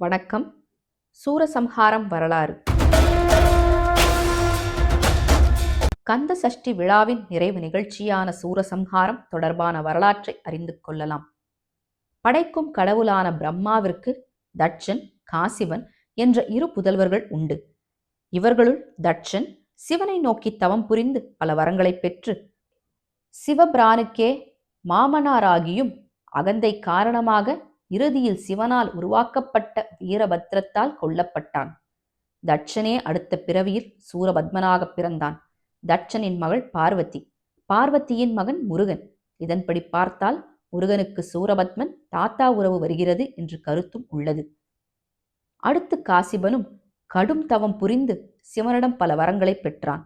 வணக்கம். சூரசம்ஹாரம் வரலாறு. கந்த சஷ்டி விழாவின் நிறைவு நிகழ்ச்சியான சூரசம்ஹாரம் தொடர்பான வரலாற்றை அறிந்து கொள்ளலாம். படைக்கும் கடவுளான பிரம்மாவிற்கு தட்சன் காசிவன் என்ற இரு புதல்வர்கள் உண்டு. இவர்களுள் தட்சன் சிவனை நோக்கி தவம் புரிந்து பல வரங்களைப் பெற்று சிவபிரானுக்கே மாமனாராகியும் அகந்தை காரணமாக இறுதியில் சிவனால் உருவாக்கப்பட்ட வீரபத்ரத்தால் கொல்லப்பட்டான். தட்சனே அடுத்த பிறவியில் சூரபத்மனாக பிறந்தான். தட்சனின் மகள் பார்வதி. பார்வதியின் மகன் முருகன். இதன்படி பார்த்தால் முருகனுக்கு சூரபத்மன் தாத்தா உறவு வருகிறது என்று கருத்தும் உள்ளது. அடுத்து காசிபனும் கடும் தவம் புரிந்து சிவனிடம் பல வரங்களை பெற்றான்.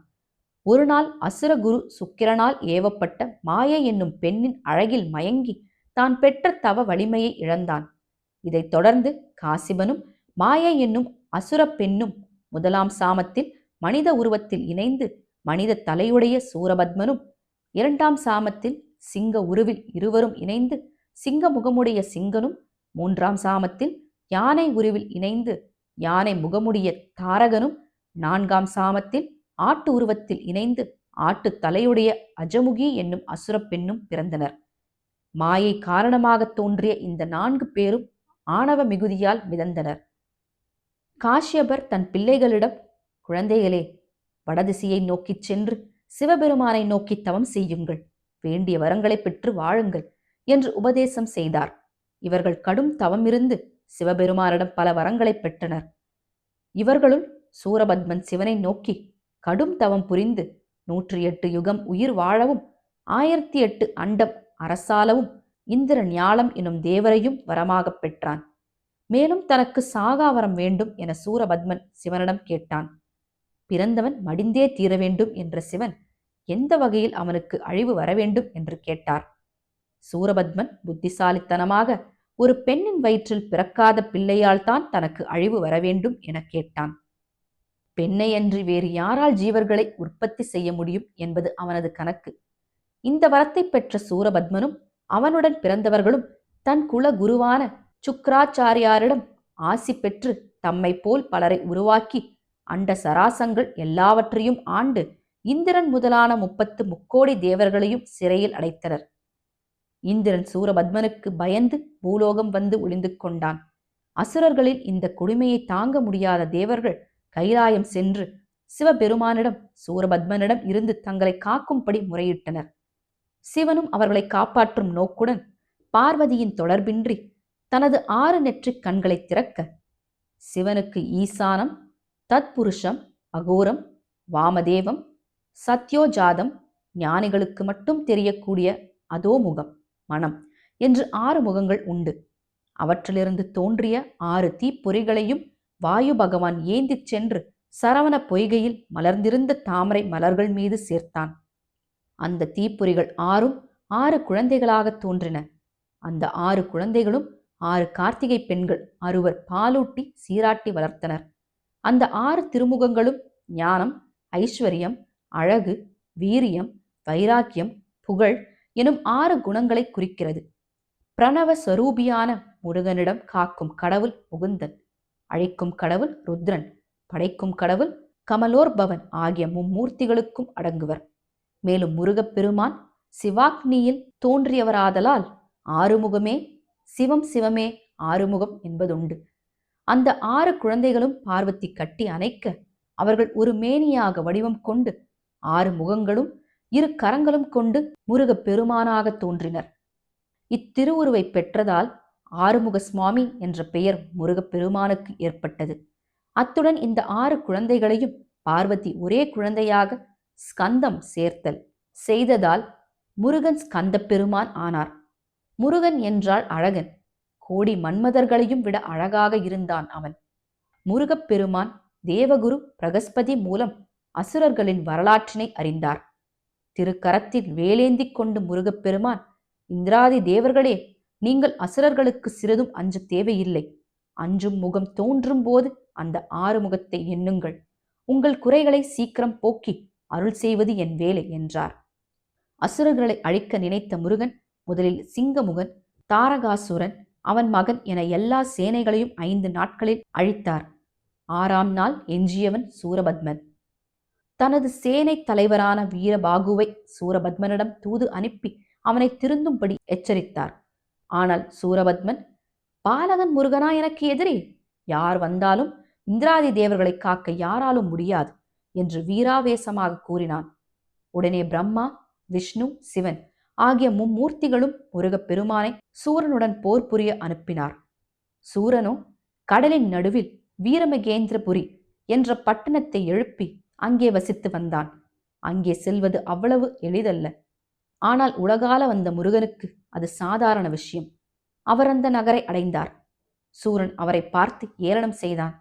ஒரு நாள் அசுரகுரு சுக்கிரனால் ஏவப்பட்ட மாயை என்னும் பெண்ணின் அழகில் மயங்கி தான் பெற்ற தவ வலிமையை இழந்தான். இதைத் தொடர்ந்து காசிபனும் மாயை என்னும் அசுர பெண்ணும் முதலாம் சாமத்தில் மனித உருவத்தில் இணைந்து மனித தலையுடைய சூரபத்மனும் இரண்டாம் சாமத்தில் சிங்க உருவில் இருவரும் இணைந்து சிங்க முகமுடைய சிங்கனும் மூன்றாம் சாமத்தில் யானை உருவில் இணைந்து யானை முகமுடைய தாரகனும் நான்காம் சாமத்தில் ஆட்டு உருவத்தில் இணைந்து ஆட்டு தலையுடைய அஜமுகி என்னும் அசுரப் பெண்ணும் பிறந்தனர். மாயை காரணமாக தோன்றிய இந்த நான்கு பேரும் ஆணவ மிகுதியால் மிதந்தனர். காஷ்யபர் தன் பிள்ளைகளிடம் குழந்தைகளே வடதிசையை நோக்கிச் சென்று சிவபெருமானை நோக்கி தவம் செய்யுங்கள். வேண்டிய வரங்களை பெற்று வாழுங்கள் என்று உபதேசம் செய்தார். இவர்கள் கடும் தவமிருந்து சிவபெருமானிடம் பல வரங்களை பெற்றனர். இவர்களுள் சூரபத்மன் சிவனை நோக்கி கடும் தவம் புரிந்து நூற்றி எட்டு யுகம் உயிர் வாழவும் ஆயிரத்தி எட்டு அண்டம் அரசாலவும் இந்திர ஞாலம் எனும் தேவரையும் வரமாகப் பெற்றான். மேலும் தனக்கு சாகாவரம் வேண்டும் என சூரபத்மன் சிவனிடம் கேட்டான். பிறந்தவன் மடிந்தே தீர வேண்டும் என்ற சிவன் எந்த வகையில் அவனுக்கு அழிவு வர வேண்டும் என்று கேட்டார். சூரபத்மன் புத்திசாலித்தனமாக ஒரு பெண்ணின் வயிற்றில் பிறக்காத பிள்ளையால் தான் தனக்கு அழிவு வர வேண்டும் என கேட்டான். பெண்ணை அன்றி வேறு யாரால் ஜீவர்களை உற்பத்தி செய்ய முடியும் என்பது அவனது கணக்கு. இந்த வரத்தை பெற்ற சூரபத்மனும் அவனுடன் பிறந்தவர்களும் தன் குல குருவான சுக்ராச்சாரியாரிடம் ஆசி பெற்று தம்மை போல் பலரை உருவாக்கி அண்ட சராசங்கள் எல்லாவற்றையும் ஆண்டு இந்திரன் முதலான முப்பத்து முக்கோடி தேவர்களையும் சிறையில் அடைத்தனர். இந்திரன் சூரபத்மனுக்கு பயந்து பூலோகம் வந்து ஒளிந்து கொண்டான். அசுரர்களின் இந்த கொடுமையை தாங்க முடியாத தேவர்கள் கைலாயம் சென்று சிவபெருமானிடம் சூரபத்மனிடம் இருந்து தங்களை காக்கும்படி முறையிட்டனர். சிவனும் அவர்களை காப்பாற்றும் நோக்குடன் பார்வதியின் தொடர்பின்றி தனது ஆறு நெற்றிக் கண்களை திறக்க சிவனுக்கு ஈசானம் தத்புருஷம் அகோரம் வாமதேவம் சத்யோஜாதம் ஞானிகளுக்கு மட்டும் தெரியக்கூடிய அதோமுகம் மனம் என்று ஆறு முகங்கள் உண்டு. அவற்றிலிருந்து தோன்றிய ஆறு தீப்பொறிகளையும் வாயு பகவான் ஏந்திச் சென்று சரவண பொய்கையில் மலர்ந்திருந்த தாமரை மலர்கள் மீது சேர்த்தான். அந்த தீப்பொறிகள் ஆறும் ஆறு குழந்தைகளாக தோன்றின. அந்த ஆறு குழந்தைகளும் ஆறு கார்த்திகை பெண்கள் அறுவர் பாலூட்டி சீராட்டி வளர்த்தனர். அந்த ஆறு திருமுகங்களும் ஞானம் ஐஸ்வர்யம் அழகு வீரியம் வைராக்கியம் புகழ் எனும் ஆறு குணங்களை குறிக்கிறது. பிரணவ ஸ்வரூபியான முருகனிடம் காக்கும் கடவுள் முகுந்தன் அழைக்கும் கடவுள் ருத்ரன் படைக்கும் கடவுள் கமலோர்பவன் ஆகிய மும்மூர்த்திகளுக்கும் அடங்குவர். மேலும் முருகப்பெருமான் சிவாக்னியில் தோன்றியவராதலால் ஆறுமுகமே சிவம் சிவமே ஆறுமுகம் என்பதுண்டு. அந்த ஆறு குழந்தைகளும் பார்வதி கட்டி அணைக்க அவர்கள் ஒரு மேனியாக வடிவம் கொண்டு ஆறு முகங்களும் இரு கரங்களும் கொண்டு முருகப் பெருமானாக தோன்றினர். இத்திருவுருவை பெற்றதால் ஆறுமுக சுவாமி என்ற பெயர் முருகப் பெருமானுக்கு ஏற்பட்டது. அத்துடன் இந்த ஆறு குழந்தைகளையும் பார்வதி ஒரே குழந்தையாக ஸ்கந்தம் சேர்த்தல். செய்ததால் முருகன் ஸ்கந்த பெருமான் ஆனார். முருகன் என்றால் அழகன். கோடி மன்மதர்களையும் விட அழகாக இருந்தான் அவன். முருகப் பெருமான் தேவகுரு பிரகஸ்பதி மூலம் அசுரர்களின் வரலாற்றினை அறிந்தார். திருக்கரத்தில் வேலேந்திக் கொண்டு முருகப்பெருமான் இந்திராதி தேவர்களே நீங்கள் அசுரர்களுக்கு சிறிதும் அஞ்ச தேவையில்லை. அஞ்சும் முகம் தோன்றும் போது அந்த ஆறுமுகத்தை எண்ணுங்கள். உங்கள் குறைகளை சீக்கிரம் போக்கி அருள் செய்வது என் வேலை என்றார். அசுரர்களை அழிக்க நினைத்த முருகன் முதலில் சிங்கமுகன் தாரகாசுரன் அவன் மகன் என எல்லா சேனைகளையும் ஐந்து நாட்களில் அழித்தார். ஆறாம் நாள் எஞ்சியவன் சூரபத்மன். தனது சேனை தலைவரான வீரபாகுவை சூரபத்மனிடம் தூது அனுப்பி அவனை திருந்தும்படி எச்சரித்தார். ஆனால் சூரபத்மன் பாலகன் முருகனா எனக்கு எதிரே? யார் வந்தாலும் இந்திராதி தேவர்களை காக்க யாராலும் முடியாது. என்று வீராவேசமாக கூறினான். உடனே பிரம்மா விஷ்ணு சிவன் ஆகிய மும்மூர்த்திகளும் முருகப் பெருமானை சூரனுடன் போர் புரிய அனுப்பினார். சூரனோ கடலின் நடுவில் வீரமகேந்திரபுரி என்ற பட்டணத்தை எழுப்பி அங்கே வசித்து வந்தான். அங்கே செல்வது அவ்வளவு எளிதல்ல. ஆனால் உலகால வந்த முருகனுக்கு அது சாதாரண விஷயம். அவர் அந்த நகரை அடைந்தார். சூரன் அவரை பார்த்து ஏளனம் செய்தான்.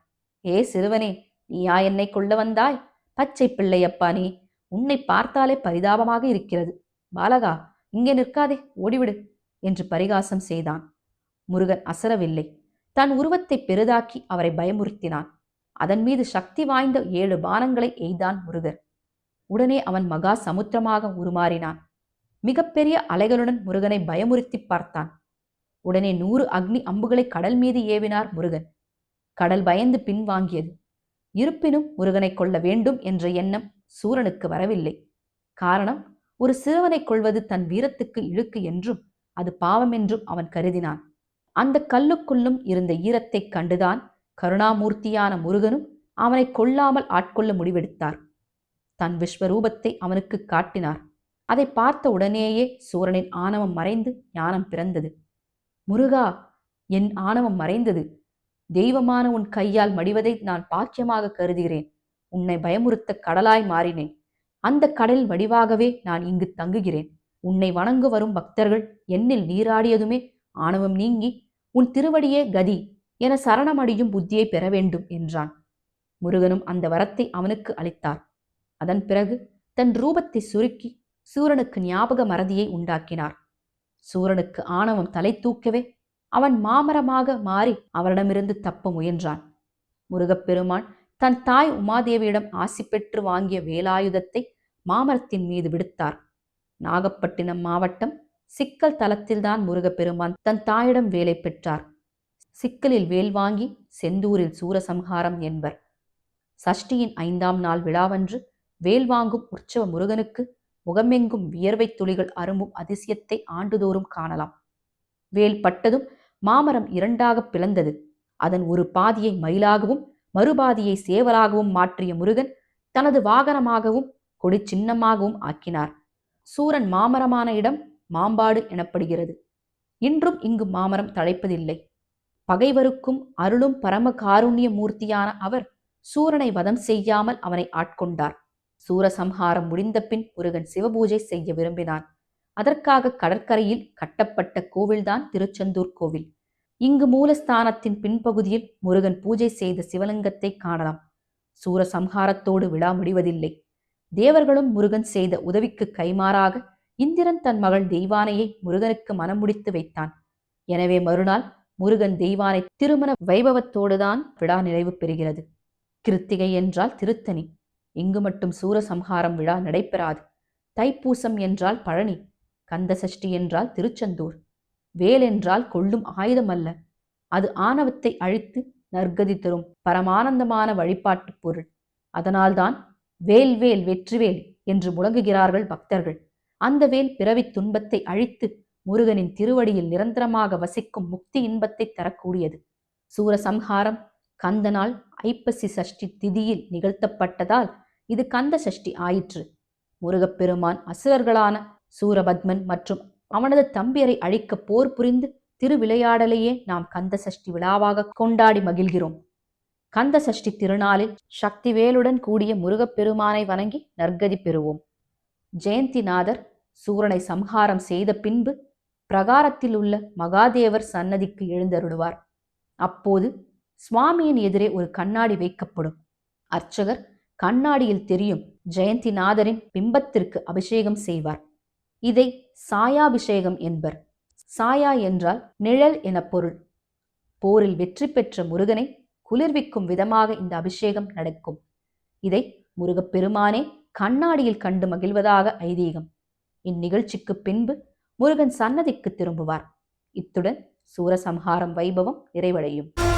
ஏ சிறுவனே நீயா என்னை கொள்ள வந்தாய்? பச்சை பிள்ளையப்பா நீ. உன்னை பார்த்தாலே பரிதாபமாக இருக்கிறது. பாலகா இங்கே நிற்காதே ஓடிவிடு என்று பரிகாசம் செய்தான். முருகன் அசரவில்லை. தன் உருவத்தை பெரிதாக்கி அவரை பயமுறுத்தினான். அதன் மீது சக்தி வாய்ந்த ஏழு பானங்களை எய்தான் முருகர். உடனே அவன் மகா சமுத்திரமாக உருமாறினான். மிகப்பெரிய அலைகளுடன் முருகனை பயமுறுத்தி பார்த்தான். உடனே நூறு அக்னி அம்புகளை கடல் மீது ஏவினார் முருகன். கடல் பயந்து பின்வாங்கியது. இருப்பினும் முருகனை கொள்ள வேண்டும் என்ற எண்ணம் சூரனுக்கு வரவில்லை. காரணம் ஒரு சிறுவனை கொள்வது தன் வீரத்துக்கு இழுக்கு என்றும் அது பாவம் என்றும் அவன் கருதினான். அந்த கல்லுக்குள்ளும் இருந்த ஈரத்தைக் கண்டுதான் கருணாமூர்த்தியான முருகனும் அவனை கொல்லாமல் ஆட்கொள்ள முடிவெடுத்தார். தன் விஸ்வரூபத்தை அவனுக்கு காட்டினார். அதை பார்த்த உடனேயே சூரனின் ஆணவம் மறைந்து ஞானம் பிறந்தது. முருகா என் ஆணவம் மறைந்தது. தெய்வமான உன் கையால் மடிவதை நான் பாக்கியமாக கருதுகிறேன். உன்னை பயமுறுத்த கடலாய் மாறினேன். அந்த கடல் வடிவாகவே நான் இங்கு தங்குகிறேன். உன்னை வணங்கு வரும் பக்தர்கள் என்னில் நீராடியதுமே ஆணவம் நீங்கி உன் திருவடியே கதி என சரணமடியும் புத்தியை பெற வேண்டும் என்றான். முருகனும் அந்த வரத்தை அவனுக்கு அளித்தார். அதன் பிறகு தன் ரூபத்தை சுருக்கி சூரனுக்கு ஞாபக மறதியை உண்டாக்கினார். சூரனுக்கு ஆணவம் தலை தூக்கவே அவன் மாமரமாக மாறி அவரிடமிருந்து தப்ப முயன்றான். முருகப்பெருமான் தன் தாய் உமாதேவியிடம் ஆசி பெற்று வாங்கிய வேலாயுதத்தை மாமரத்தின் மீது விடுத்தார். நாகப்பட்டினம் மாவட்டம் சிக்கல் தலத்தில்தான் முருகப்பெருமான் தன் தாயிடம் வேலை பெற்றார். சிக்கலில் வேல் வாங்கி செந்தூரில் சூரசம்ஹாரம் என்பர். சஷ்டியின் ஐந்தாம் நாள் விழாவன்று வேல் வாங்கும் உற்சவ முருகனுக்கு முகமெங்கும் வியர்வை துளிகள் அரும்பும் அதிசயத்தை ஆண்டுதோறும் காணலாம். வேல் பட்டதும் மாமரம் இரண்டாக பிளந்தது. அதன் ஒரு பாதியை மயிலாகவும் மறுபாதியை சேவலாகவும் மாற்றிய முருகன் தனது வாகனமாகவும் கொடி சின்னமாகவும் ஆக்கினார். சூரன் மாமரமான இடம் மாம்பாடு எனப்படுகிறது. இன்றும் இங்கு மாமரம் தழைப்பதில்லை. பகைவருக்கும் அருளும் பரம காருண்ய மூர்த்தியான அவர் சூரனை வதம் செய்யாமல் அவனை ஆட்கொண்டார். சூரசம்ஹாரம் முடிந்த பின் முருகன் சிவபூஜை செய்ய விரும்பினான். அதற்காக கடற்கரையில் கட்டப்பட்ட கோவில்தான் திருச்செந்தூர் கோவில். இங்கு மூலஸ்தானத்தின் பின்பகுதியில் முருகன் பூஜை செய்த சிவலிங்கத்தை காணலாம். சூரசம்ஹாரத்தோடு விழா முடிவதில்லை. தேவர்களும் முருகன் செய்த உதவிக்கு கைமாறாக இந்திரன் தன் மகள் தெய்வானையை முருகனுக்கு மனம் முடித்து வைத்தான். எனவே மறுநாள் முருகன் தெய்வானை திருமண வைபவத்தோடுதான் விழா நிறைவு பெறுகிறது. கிருத்திகை என்றால் திருத்தணி. இங்கு மட்டும் சூரசம்ஹாரம் விழா நடைபெறாது. தைப்பூசம் என்றால் பழனி. கந்தசஷ்டி என்றால் திருச்செந்தூர் வேல் என்றால் கொள்ளும் ஆயுதம் அல்ல. அது ஆணவத்தை அழித்து நற்கதி தரும் பரமானந்தமான வழிபாட்டுப் பொருள். அதனால்தான் வேல் வேல் வெற்றிவேல் என்று முழங்குகிறார்கள் பக்தர்கள். அந்த வேல் பிறவித் துன்பத்தை அழித்து முருகனின் திருவடியில் நிரந்தரமாக வசிக்கும் முக்தி இன்பத்தை தரக்கூடியது. சூரசம்ஹாரம் கந்தனால் ஐப்பசி சஷ்டி திதியில் நிகழ்த்தப்பட்டதால் இது கந்த சஷ்டி ஆயிற்று. முருகப்பெருமான் அசுரர்களான சூரபத்மன் மற்றும் அவனது தம்பியரை அழிக்க போர் புரிந்து திருவிளையாடலையே நாம் கந்த சஷ்டி விழாவாக கொண்டாடி மகிழ்கிறோம். கந்த சஷ்டி திருநாளில் சக்திவேலுடன் கூடிய முருகப்பெருமானை வணங்கி நற்கதி பெறுவோம். ஜெயந்திநாதர் சூரனை சம்ஹாரம் செய்த பின்பு பிரகாரத்தில் உள்ள மகாதேவர் சன்னதிக்கு எழுந்தருடுவார் அப்போது சுவாமியின் எதிரே ஒரு கண்ணாடி வைக்கப்படும். அர்ச்சகர் கண்ணாடியில் தெரியும் ஜெயந்திநாதரின் பிம்பத்திற்கு அபிஷேகம் செய்வார். இதை சாயாபிஷேகம் என்பர். சாயா என்றால் நிழல் என பொருள். போரில் வெற்றி பெற்ற முருகனை குளிர்விக்கும் விதமாக இந்த அபிஷேகம் நடக்கும். இதை முருகப்பெருமானே கண்ணாடியில் கண்டு மகிழ்வதாக ஐதீகம். இந்நிகழ்ச்சிக்கு பின்பு முருகன் சன்னதிக்கு திரும்புவார். இத்துடன் சூரசம்ஹாரம் வைபவம் நிறைவடையும்.